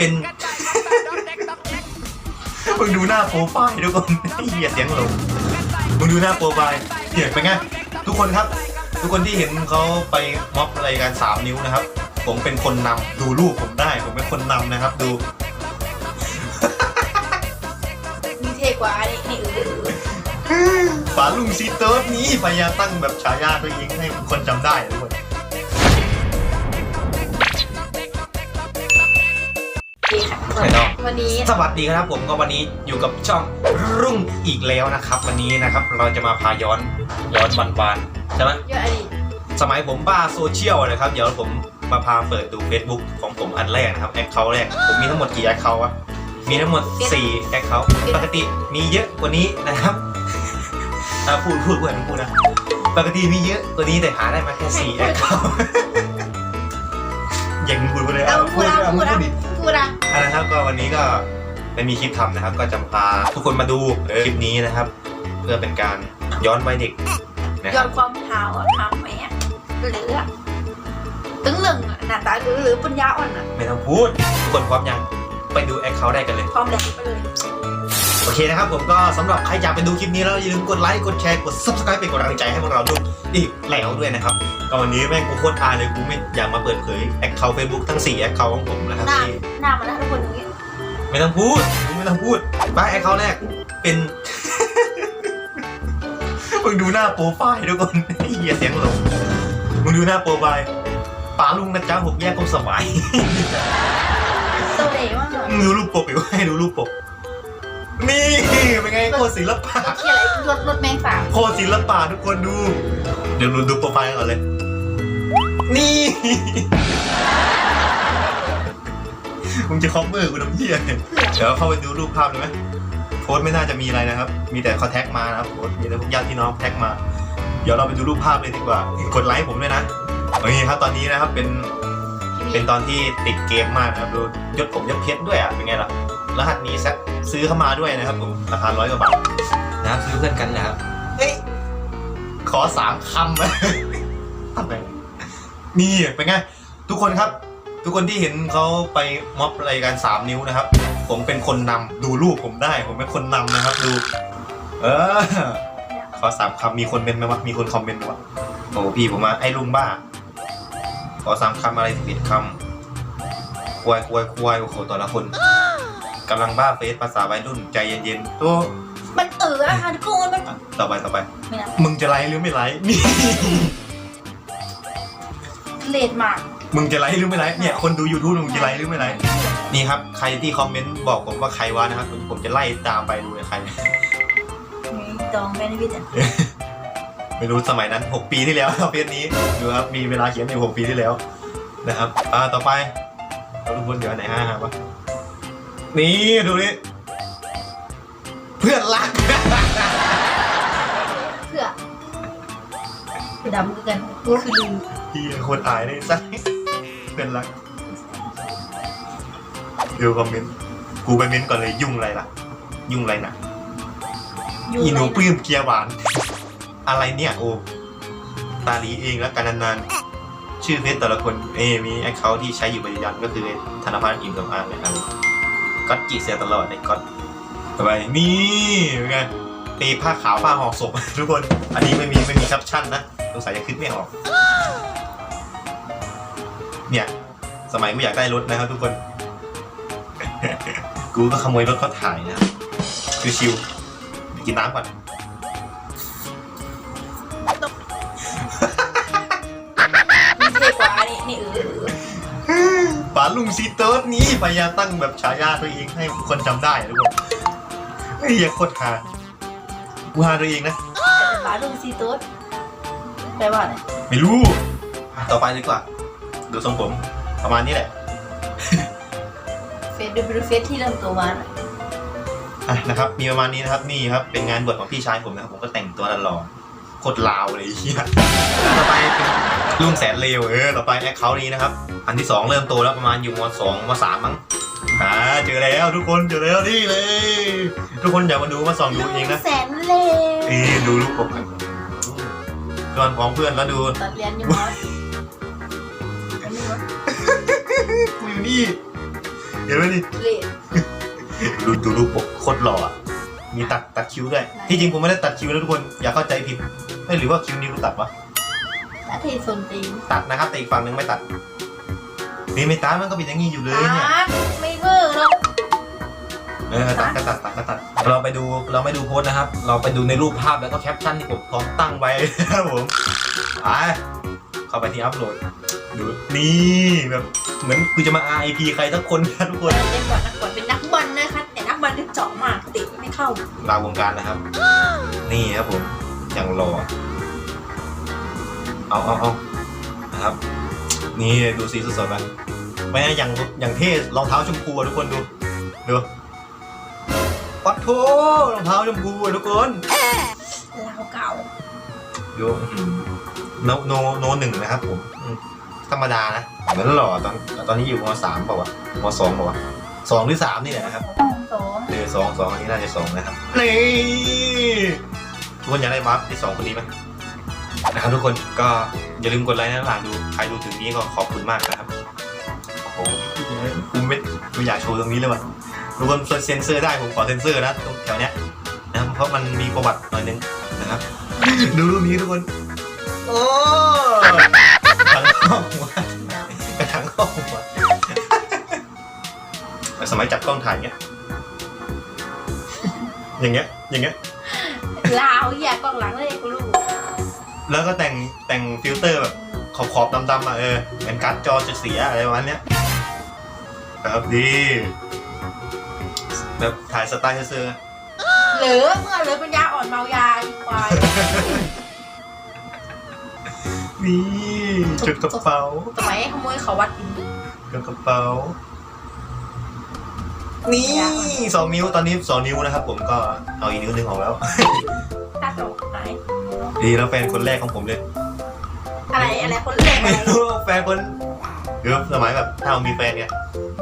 เป็นมึงดูหน้าโปรไฟล์ทุกคนเหี้ยเสียงหลงมึงดูหน้าโปรไฟล์เนี่ยเป็นไงทุกคนครับ ทุกคนที่เห็นเขาไปม็อบอะไรกันสามนิ้วนะครับ ผมเป็นคนนำดูรูปผมได้ ผมเป็นคนนำนะครับ ดูมีเทกว่าอันนี้นี่เออฝาลุงซีเติร์ดนี้พยายามตั้งแบบฉายาตัวเองให้คนจำได้ทุกคน ไม่ต้องวันนี้สวัสดีครับผมก็วันนี้อยู่กับช่องรุ่งอีกแล้วนะครับ วันนี้นะครับเราจะมาพาย้อนย้อนวันวานๆใช่ไหมเยอะอดีตสมัยผมบ้าโซเชียลนะครับ เดี๋ยวผมมาพาเปิดดู Facebook ของผมอันแรกนะครับแอคเคาท์แรกผมมีทั้งหมดกี่แอคเคาท์วะมีทั้งหมด4แอคเคาท์ปกติมีเยอะกว่านี้นะครับอะพูดพูดพูดพูดนะปกติมีเยอะกว่านี้แต่หาได้มาแค่4แอคเคาท์อย่างพูดไปเลยเอาอะพูดนะอะพูดนะดิ พูดนะอะนะครับก็วันนี้ก็ไม่มีคลิปทำนะครับ ก็จะพาทุกคนมาดูคลิปนี้นะครับ เพื่อเป็นการย้อนวัยเด็กนะคย้อรับนความเท้าอะทำไหมอะหรืออะตึงหนึ่งอะหน้าตาหรือหรือปัญญาอ่อนอะไม่ต้องพูดทุกคนพร้อมยังไปดูแอคเคาท์ได้กันเลย ความแรงไปเลย โอเคนะครับผมก็สำหรับใครอยากไปดูคลิปนี้แล้วอย่าลืมกดไลค์กดแชร์กด subscribe เป็นกำลังใจให้พวกเราด้วย อีกแล้วด้วยนะครับก็วันนี้แม่งกูโคตรอายเลยกูไม่อยากมาเปิดเผยแอคเคาท์เฟซบุ๊กทั้ง4แอคเคาท์ของผมนะครับหน้าที่หน้ามันนะทุกคนอย่างนี้ไม่ต้องพูดไม่ต้องพูดบ้าแอคเคาท์แรกเป็น มึงดูหน้าโปรไฟล์ทุกคนเหี้ยเสียงหลงมึงดูหน้าโปรไฟล์ป๋าลุงนะจ๊ะหกแยกก็สมัยโตเอ๋มากมึงดูรูปปกอยู่ให้ดูรูปปก นี่เป็นไงโคตรศิลปะเขียนอะไรรถรถแมงสาบโคตรศิลปะทุกคนดู เดี๋ยวดูดูโปรไฟล์ก่อนเลย นี่มึงจะคอมเมอร์กูน้ำเหี้ยเนี่ยเดี๋ยวเข้าไปดูรูปภาพเลยไหมโพสต์ไม่น่าจะมีอะไรนะครับ มีแต่เขาแท็กมานะครับโพสต์มีแต่พวกญาติพี่น้องแท็กมา เดี๋ยวเราไปดูรูปภาพเลยดีกว่ากดไลค์ผมด้วยนะโอเคครับตอนนี้นะครับเป็น เป็นตอนที่ติดเกมมากนะครับดูยศผมยศเพชรด้วยอะเป็นไงล่ะรหัสนี้ซะ ซื้อเข้ามาด้วยนะครับผมราคาร้อยกว่าบาทนะครับซื้อเพื่อนกันนะครับเฮ้ยขอสามคำนะทำไมนี่เป็นไงทุกคนครับ ทุกคนที่เห็นเขาไปม็อบอะไรกันสามนิ้วนะครับ ผมเป็นคนนำดูรูปผมได้ ผมเป็นคนนำนะครับ ดู เออ ขอสามคำมีคนเป็นไหมวะมีคนคอมเมนต์วะโอ้พี่ผมมาไอ้ลุงบ้า ขอสามคำอะไรผิดคำควายควายควายโอ้โหแต่ละคน กำลังบ้าเฟซภาษาวัยรุ่นใจเย็นๆตัวมันเอออะค่ะทุกคนมันอะต่อไปต่อไป ไม่นะมึงจะไลค์หรือไม่ไลค์นี่ เลดมาก มึงจะไลค์หรือไม่ไลค์เนี่ยคนดู YouTube มึงจะไลค์หรือไม่ไลค์นี่ครับ ใครที่คอมเมนต์บอกผมว่าใครวะนะครับผมผมจะไล่ตามไปดูเลยใคร ตองแม่นี่พี่จันไม่รู้สมัยนั้น 6 ปีที่แล้วครับเฟซนี้ดูครับมีเวลาเขียนใน6ปีที่แล้วนะครับอ่าต่อไปเราทุกคนเดี๋ยวอันไหนห้าครับวะ นี่ดูนี่เพื่อนรัก เพื่อคือดำคือกันคือลืมที่คนอายเลยสักเพื่อนรักดูคอมเมนต์กูไปเม้นต์ก่อนเลยยุ่งอะไรล่ะ ยุ่งอะไรนะอยู่อีหนูไรปลื้มเกียร์หวาน อะไรเนี่ยโอ้ตาลีเองแล้วกันนานๆ ชื่อเฟซแต่ละคนเอยมีแอคเคาท์ที่ใช้อยู่ปัจจุบันก็คือธนพัฒน์อิมสำอางนะครับ ก็จีเสียตลอดในก็อตต่อไปนี่เป็นไงตีผ้าขาวผ้าห่อศพทุกคน อันนี้ไม่มีไม่มีแคปชั่นนะสงสัยจะคิดไม่ออก เนี่ย สมัยกูอยากได้รถนะครับทุกคน กูก็ขโมยรถเขาถ่ายนะ คือชิวกินน้ำก่อน ลุงซีเติร์ดนี้พยายามตั้งแบบฉายาตัวเองให้คนจำได้ทุกคนเฮ้ยอย่าโคตรฮากูฮาตัวเองนะฝาลุงซีตูดแปลว่าอะไรไม่รู้อะต่อไปดีกว่า ดูทรงผม ประมาณนี้แหละ เฟซดูเป็นเฟซที่เริ่มโตมาหน่อยอะนะครับ มีประมาณนี้นะครับ นี่ครับ เป็นงานบวชของพี่ชายผมนะครับ ผมก็แต่งตัวหล่อๆ โคตรลาวเลยไอ้เฮียต่อไปเป็นลุงแสนเลวเออต่อไปแอคเคาท์นี้นะครับ อันที่สองเริ่มโตแล้วประมาณอยู่มสองมสามมั้งอ่าเจอแล้วทุกคนเจอแล้วนี่เลย ทุกคนอย่ามาดูมาส่องดูเองนะแสนเลวนี่ดูรูปปกกันก่อนของเพื่อนแล้วดูตอนเรียนอยู่มอสอันนี้วะกูอยู่นี่เห็นไหมนี่เลดดูดูรูปปกโคตรหล่ออะ มีตัดตัดคิ้วด้วย ที่จริงผมไม่ได้ตัดคิ้วนะทุกคน อย่าเข้าใจผิดเอ้ยหรือว่าคิ้วนี้กูตัดวะถ้าเทสนตีนตัดนะครับแต่อีกฝั่งหนึงไม่ตัดนี่ไม่ตัดมันก็เป็นอย่างนี้อยู่เลยเนี่ย ตัดไม่เวอร์หรอกเออตัดก็ตัดตัดก็ตัด เราไปดูเราไม่ดูโพสต์นะครับ เราไปดูในรูปภาพแล้วก็แคปชั่นที่ผมพร้อมตั้งไว้นะครับผมไปเข้าไปที่อัพโหลดดูนี่แบบเหมือนกูจะมา RIP ใครสักคนนะทุกคนเราเล่นก่อนนักบอลเป็นนักบอลนะคะแต่นักบอลกระจอกมากติไม่ เข้าลาวงการนะครับ นี่ครับผมอย่างรอเอาเอาเอานะครับ นี่ดูสีสดๆไปไม่งั้นอย่างอย่างเท่รองเท้าชมพูอะทุกคนดูดูปัดโถรองเท้าชมพูอะทุกคนลาวเก่าดูอื้อหือโนโนโนหนึ่งนะครับผมอืมธรรมดานะเหมือนหล่อตอนตอนนี้อยู่มสามเปล่าวะมสองเปล่าวะสองหรือสามนี่แหละนะครับ สองเอสองสองอันนี้น่าจะสองนะครับนี่ทุกคนอยากได้บัฟที่สองคนนี้ไหมนะครับทุกคนก็อย่าลืมกดไลค์นะหลานดูใครดูถึงนี้ก็ขอบคุณมากนะครับโอ้โหกูไม่ไม่อยากโชว์ตรงนี้เลยว่ะทุกคนเซ็นเซอร์ได้ผมขอเซ็นเซอร์นะตรงแถวเนี้ยนะครับเพราะมันมีประวัติหน่อยนึงนะครับดูรูปนี้ทุกคนโอ้ทั้งห้องหัวทั้งห้องหัวสมัยจับกล้องถ่ายเงี้ย อย่างเงี้ย อย่างเงี้ย ลาวอย่ากล้องหลังเลยกูรู้แล้วก็แต่งแต่งฟิลเตอร์แบบขอบขอบๆดำๆอะเออเหมือนการ์ดจอจะเสียอะไรประมาณเนี้ยครับดีแบบถ่ายสไตล์เซอร์เหลือเมื่อเหลือเป็นยาอ่อนเมายาอีกควายๆนี่จุดกระเป๋าสมัยขโมยเขาวัดอินจุดกระเป๋า นี่สองนิ้วตอนนี้สองนิ้วนะครับ ผมก็เอาอีกนิ้วหนึงออกแล้วตัดออกไหนดีแล้วแฟนคนแรกของผมเลยอะไรอะไรคนแรกอะไม่ไรรู้แฟนคนคือสมัยแบบถ้าเรามีแฟนไง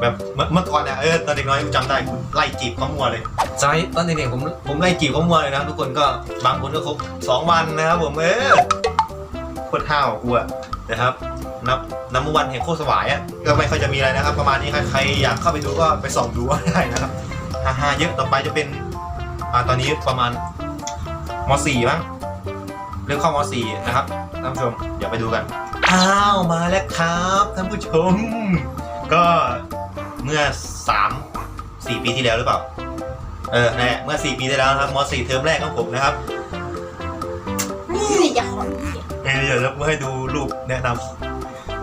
แบบเมื่อเมื่อก่อนเนี่ยเออตอนเด็กน้อยกูจำได้กูไล่จีบเขามัวเลย สมัยตอนเด็กๆผมผมไล่จีบเขามัวเลยนะทุกคนก็บางคนก็คบสองวันนะครับผมเออโคตรห้าวกูอะนะครับ นับน้ำวันแห่งโคตรสวายอะก็ไม่ค่อยจะมีอะไรนะครับ ประมาณนี้ใครใครอยากเข้าไปดูก็ไปส่องดูก็ได้นะครับฮ่าฮ่าเยอะต่อไปจะเป็นอ่าตอนนี้ประมาณมสี่มั้งเรื่องเข้ามสี่นะครับท่านผู้ชมเดี๋ยวไปดูกันอ้าวมาแล้วครับท่านผู้ชม ก็เมื่อสามสี่ปีที่แล้วหรือเปล่าเออนั่นแหละเมื่อสี่ปีที่แล้วนะครับมสี่เทอมแรกของผมนะครับนี่อย่าขอนี่เออเดี๋ยวจะให้ดูรูปแนะนำ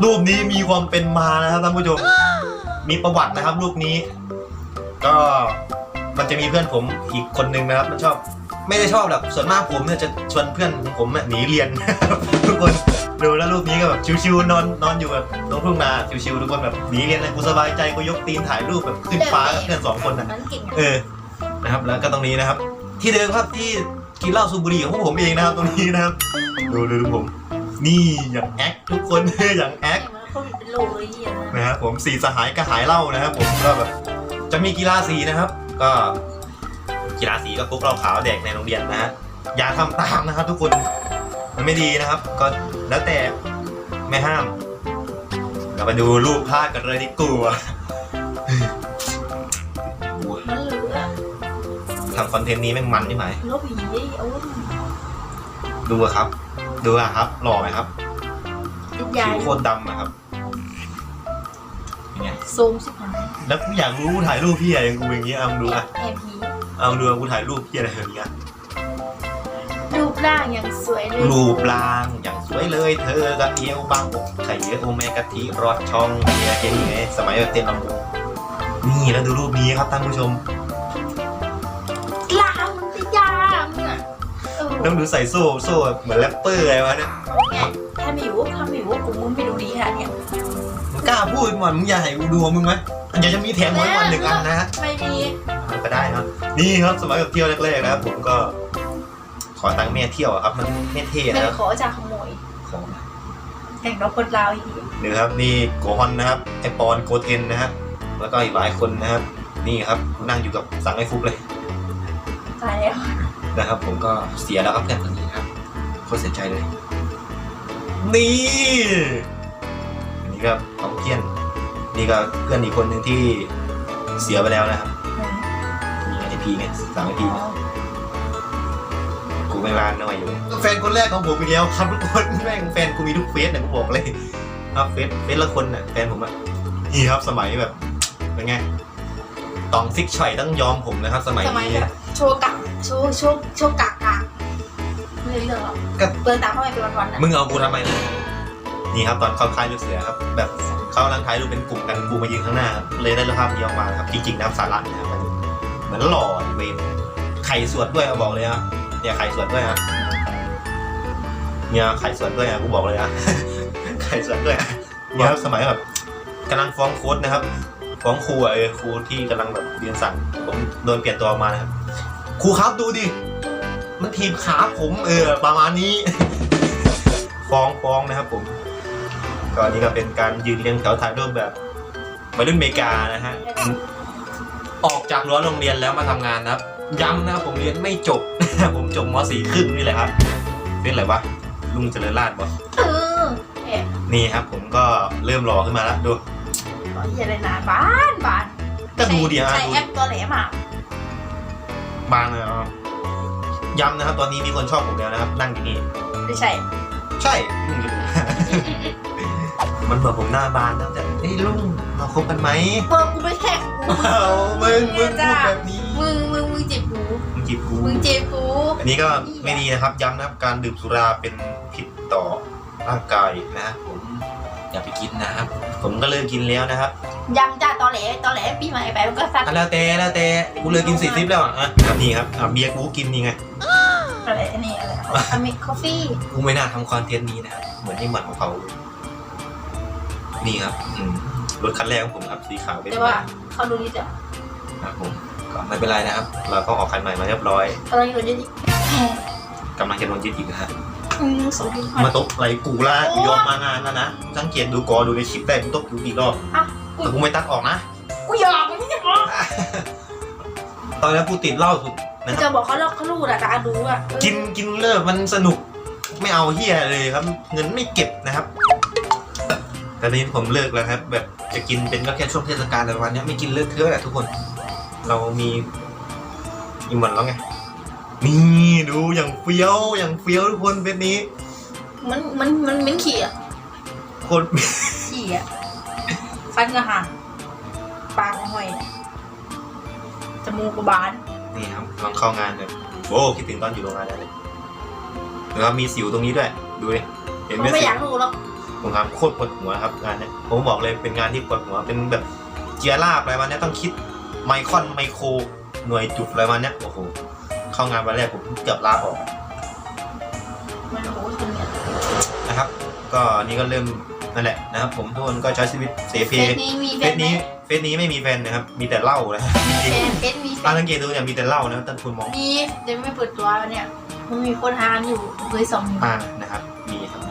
รูปนี้มีความเป็นมานะครับท่านผู้ชมมีประวัตินะครับ รูปนี้ ก็มันจะมีเพื่อนผมอีกคนนึงนะครับ มันชอบไม่ได้ชอบหรอกส่วนมากผมเนี่ยจะชวนเพื่อนของผมเนี่ยหนีเรียน ทุกคนดูแล้วรูปนี้ก็แบบชิวๆนอนนอนอยู่แบบตรงทุ่งนาชิวๆทุกคนแบบหนีเรียนเลยกูสบายใจกูยกตีนถ่ายรูปแบบขึ้นฟ้ากับเพื่อนสองคนนะนั้นเก่งอะเออนะครับ แล้วก็ตรงนี้นะครับ ที่เดิมครับที่กินเหล้าสูบบุหรี่ของพวกผมเองนะครับ ตรงนี้นะครับ ดูดูดูผม นี่อย่างแอคทุกคนอย่างแอคแม่งมันโควิดเป็นโรคเลยเฮียนะนะครับผมสี่สหายกระหายเหล้านะครับผมก็แบบจะมีกีฬาสีนะครับ ก็กีฬาสีก็พวกเหล้าขาวแดกในโรงเรียนนะฮะอย่าทำตามนะครับ ทุกคนมันไม่ดีนะครับ ก็แล้วแต่ไม่ห้ามเรามาดูรูปภาพกันเลยดีกว่ามันเหลือทำคอนเทนต์นี้แม่งมันใช่ไหมลบผีเอาดูอะครับ ดูอะครับ หล่อไหมครับติดยาผิวโคตรดำนะครับเป็นไงซูมสิบหายแล้วกูอยากรู้ถ่ายรูปพี่อะไรกูอย่างเงี้ยเอามึงดูแออะบแอบผีเอามึงดูกูถ่ายรูปพี่อะไรอย่างเงี้ยรูปร่างอย่างสวยเลยรูปร่างอย่างสวยเลยเธอกับเอวบางอกไข่เยอะโอเมกะทิรอดช่องเนี่ยเห็นไงสมัยแบบเต้นลำวงนี่แล้วดูรูปนี้ครับท่านผู้ชม เออแล้วดูใส่โซ่โซ่เหมือนแรปเปอร์อะไรวะเนี่ยไงถ้าไม่อยู่ถ้าไม่อยู่กูมึงไม่ดูดีขนาดเนี้ยมึงกล้าพูดมันมึงอยากให้กูดูมึงไหมอยากจะมีแถมไว้วันหนึ่งอันนะฮะไม่มีเอาก็ได้ครับ นี่ครับสมัยแบบเที่ยวแรกๆนะครับผมก็ ขอตังค์แม่เที่ยวอะครับ มันไม่เท่ไม่นะคได้รับขอจากขโมยของแข่งกับคนลาวอีกทีนี่ครับนี่โกฮอนนะครับไอปอนโกเทนนะครับแล้วก็อีกหลายคนนะครับ นี่ครับนั่งอยู่กับสังไอฟุกเลยตายแล้ว นะครับ ผมก็เสียแล้วครับเพื่อนคนนี้ครับโคตรเสียใจเลย นี่อันนี้ก็ของเพี้ยน นี่ก็เพื่อนอีกคนหนึ่งที่เสียไปแล้วนะครับมีไอพีเนี่ยสามไอพีเนี่ยกูไม่ร้านน้อยอยู่แฟนคนแรกของผมอีกแล้วครับทุกคนแม่งแฟนกูมีทุกเฟสเนี่ยกูบอกเลยครับเฟสเฟสละคนน่ะแฟนผมอะนี่ครับสมัยแบบเป็นไงตองซิกช่อยต้องยอมผมนะครับ สมัยสมัยนี้แบบโชว์กัก โชว์โชว์โชว์กักกักไม่ได้เรื่องหรอกก็เดินตามเข้าไปเป็นวันๆนะมึงเอากูทำไมเนี่ยนี่ครับตอนเขาถ่ายรูปเสือครับ แบบเขากำลังถ่ายรูปเป็นกลุ่มกันกูมายืนข้างหน้าครับเลยได้ภาพนี้ออกมานะครับจริงๆนะครับสาระนะครับมันเหมือนหล่อเวนไข่สวดด้วยเอาบอกเลยครับเนี่ยไข่สวดด้วยครับเนี่ยไข่สวดด้วยอะกูบอกเลยอะไข่สวดด้วยอะเนี่ยครับสมัยแบบกำลังฟ้องโค้ดนะครับ ฟ้องครูอะเออครูที่กำลังแบบเรียนสั่งผมโดนเปลี่ยนตัวออกมานะครับ ครูครับดูดิ มันทีมขาผมเออประมาณนี้ ฟ้องฟ้องนะครับผม ก็นนี้ก็เป็นการยืนเรียงแถวถ่ายรูปแบบวัยรุ่นอเมริกานะฮะ ออกจากรั้วโรงเรียนแล้วมาทำงานนะครับ ย้ำนะครับผมเรียนไม่จบ ผมจบม .4 ครึ่งนี่แหละครับเป็นอะไรวะลุงเจริญราชบ่เออนี่ครับผมก็เริ่มหล่อขึ้นมาแล้วดูขอเหี้ยอะไรนานบ้านบ้านก็ดูดิฮะใช้แอปตัวแหลมอะ บางเลยอะย้ำนะครับ ตอนนี้มีคนชอบผมแล้วนะครับ นั่งอยู่นี่ ไม่ใช่ ใช่ลุงอยู่ มันเหมือนผมหน้าบานนะแต่เฮ้ยลุงเราคบกันไหมเพิ่มกูไม่แค่กูเอามึงมึงพูดแบบนี้มึงมึงมึงจีบกูมึงจีบกูมึงจีบกูอันนี้ก็ไม่ดีนะครับ ย้ำนะครับ การดื่มสุราเป็นผิดต่อร่างกายนะผม อย่าไปกินนะครับ ผมก็เลิกกินแล้วนะครับยังจ้าตอแหลตอแหลปีใหม่ไปมันก็ซัดอะแล้วแต่แล้วแต่กูเลิกกินสี่สิบแล้วอะอะครับนี่ครับอะเบียร์กูกินนี่ไงอะไรอันนี้อะไรอเมริกาแฟกูไม่น่าทำคอนเทนต์นี้นะครับเหมือนที่หมันของเขานี่ครับอืมรถคันแรกของผมครับสีขาวเป็นแต่ว่าเขาดูดีจ้ะครับผมก็ไม่เป็นไรนะครับ เราก็ออกคันใหม่มาเรียบร้อยเขาดูดีดีแพงกำลังจะโดนยึดอีกนะฮะอื มสมบูรณ์มาตบอะไรกูล่ะกูยอมมานานแล้วนะสังเกตดูกอดูในคลิปได้กูตบอยู่กี่รอบอะแต่กูไม่ตัดออกนะกูยอมไม่ใช่หรอตอนนี้กูติดเหล้าสุดนะคจะรับบอกเขาเลิกเขาลูกอะตาดูอะกินกินเลิกมันสนุกไม่เอาเฮียเลยครับ เงินไม่เก็บนะครับแต่ตอนนี้ผมเลิกแล้วครับ แบบจะกินเป็นก็แค่ช่วงเทศกาลแต่วันนี้ไม่กินเลิกเทอะแหละทุกคน เรามีอิมวันแล้วไง นี่ดูอย่างเฟี้ยวอย่างเฟี้ยวทุกคนเป็นนี้ มันมันมันเหม็นขี่อะโคตรขี่อะฟันกระหังปากก็ห้อยจมูกก็บานนี่ครับลองเข้างานเลยโอ้คิดถึงตอนอยู่โรงงานได้เลยแล้วมีสิวตรงนี้ด้วยดูดิเห็นไหผมมไม่สิอยากรู้หรอกผมทำโคตรปวดหัวครับงานเนี้ยผมบอกเลยเป็นงานที่ปวดหัวเป็นแบบเจียร่าอะไรวันนี้ยต้องคิดไมครอนไมโครหน่วยจุดอะไรวันนี้ยโอ้โห เข้างานวันแรกผมเกือบลาออกมันโอ้ยคนเนี่ยนะครับ ก็นี่ก็เริ่มนั่นแหละนะครับ ผมทุกคนก็ใช้ชีวิตเสเพเฟซนี้มีเฟเฟสซไหมนี้เฟสนี้ไม่มีแฟนนะครับ มีแต่เหล้านะมีจริเฟงซเฟซมีเฟๆอ่าซสังเกตดูเนี่ยมีแต่เหล้านะครับท่านคุณมองมีเดี๋ยวไม่เปิดตัวแล้วเนี่ยมันมีคนหามอยู่เคยสองนิ้วอ่านะครับ มีครับ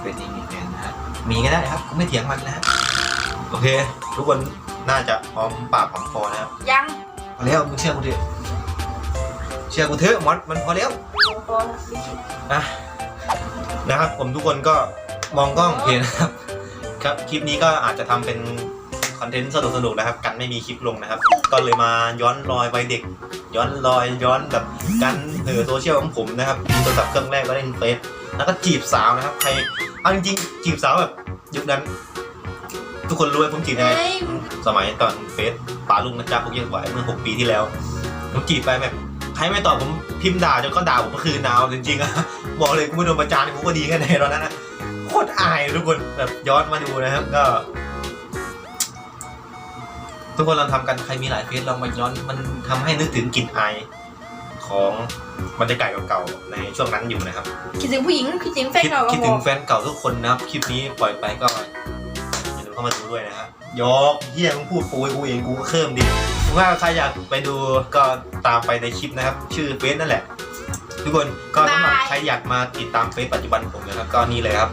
เฟสนี้มีแฟนนะครับมีก็ได้ครับกูไม่เถียงมันนะครับโอเค ทุกคนน่าจะพร้อมปากพร้อมคอนะครับยังพอแล้วมึงเชื่อกูเถอะ เชื่อกูเถอะมอสมันพอแล้วโอ้โหนะนะครับผมทุกคนก็มองกล้องโอเคนะครับ ครับคลิปนี้ก็อาจจะทำเป็นคอนเทนต์สนุกๆนะครับ กันไม่มีคลิปลงนะครับ ก็เลยมาย้อนรอยวัยเด็ก ย้อนรอยย้อนแบบการเออโซเชียลของผมนะครับมีโทรศัพท์เครื่องแรกก็เล่นเฟซแล้วก็จีบสาวนะครับใครเอาจริงๆจีบสาวแบบยุคนั้น ทุกคนรู้ไหมผมจีบยังไงเฮ้ยสมัยตอนเฟซป่าลุงนะจ๊ะพวกยังไหวเมื่อหกปีที่แล้วผมจีบไปแบบ ใครไม่ตอบผมพิมพ์ด่าจนเขาด่าผมเมื่อคืนดาวจริงๆอะบอกเลยกูไม่โดนประจานกูก็ดีแค่ไหนตอนนั้นนะโคตรอายทุกคนแบบย้อนมาดูนะครับก็ ทุกคนลองทำกันใครมีหลายเฟซลองมาย้อนมันทำให้นึกถึงกลิ่นอายของบรรยากาศเก่าๆในช่วงนั้นอยู่นะครับคิดถึงผู้หญิงคิดถึงแฟนคิดเก่าคิดบถึองกแฟนเก่าทุกคนนะครับคลิปนี้ปล่อยไปก็อย่าลืมเข้ามาดูด้วยนะครับยอกเฮียมึงพูดกูกูเองกูก็เคิ่มดิ ว่าใครอยากไปดูก็ตามไปในคลิปนะครับ ชื่อเฟซนั่นแหละ ทุกคนก็สำหรับใครอยากมาติดตามเฟซปัจจุบันผมนะครับก็นี่เลยครับ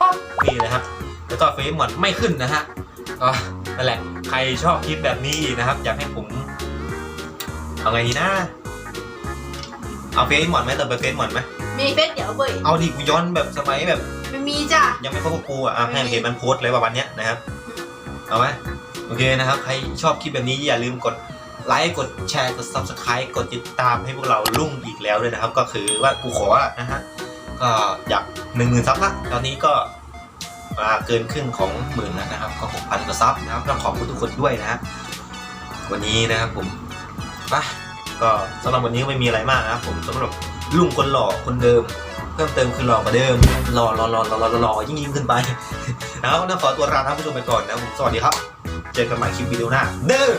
ป๊อกนี่นะครับแล้วก็เฟซหมดไม่ขึ้นนะฮะก็นั่นแหละใครชอบคลิปแบบนี้อีกนะครับ อยากให้ผมเอาไงดีนะเอาเฟซหมดไหมเติมไปเฟซหมดไหมมีเฟซเดี๋ยวเว้ยเอาดิกูย้อนแบบสมัยแบบไม่มีจ้ะยังไม่เข้ากับกูอะอะให้เห็นมันโพสต์เลยว่าวันเนี้ยนะครับเอาไหม อเคนะครับ ใครชอบคลิปแบบนี้อย่าลืมกดไลค์กดแชร์กด subscribe กดติดตามให้พวกเราลุ่งอีกแล้วด้วยนะครับ ก็คือว่ากูขอละนะฮะก็อยากหนึ่งหมื่นซับละตอนนี้ก็มาเกินครึ่งของหมื่นแล้วนะครับ ก็หกพันกว่าซับนะครับต้องขอบคุณทุกคนด้วยนะฮะวันนี้นะครับผมไปก็สำหรับวันนี้ไม่มีอะไรมากนะครับผมสำหรับลุงคนหล่อคนเดิม เพิ่มเติมคือหล่อกว่าเดิมหล่อหล่อหล่อหล่อหล่อยิ่งยิ่งขึ้นไปแล้วนะขอตัวลาท่านผู้ชมไปก่อนนะผมสวัสดีครับ เจอกันใหม่คลิปวิดีโอหน้าเด้อ